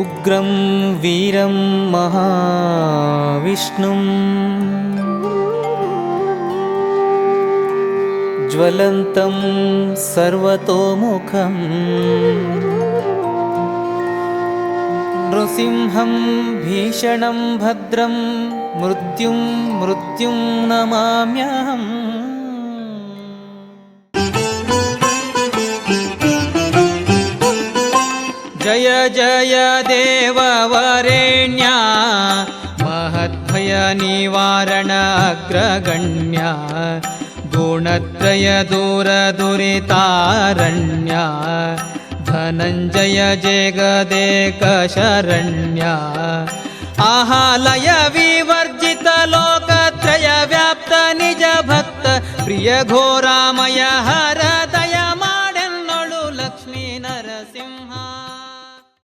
उग्रं वीरं महाविष्णुम् ज्वलन्तं सर्वतोमुखम् नृसिंहं भीषणं भद्रं मृत्युं मृत्युं नमाम्यहम् जय जय देववरेण्या महद्भयनिवारण अग्रगण्या गुणत्रय दूरदुरितारण्या धनञ्जय जगदेकशरण्या आहालय विवर्जितलोकत्रय व्याप्त निज भक्त प्रिय घोरामय हरदय माडेन्नोळु लक्ष्मी नरसिंहा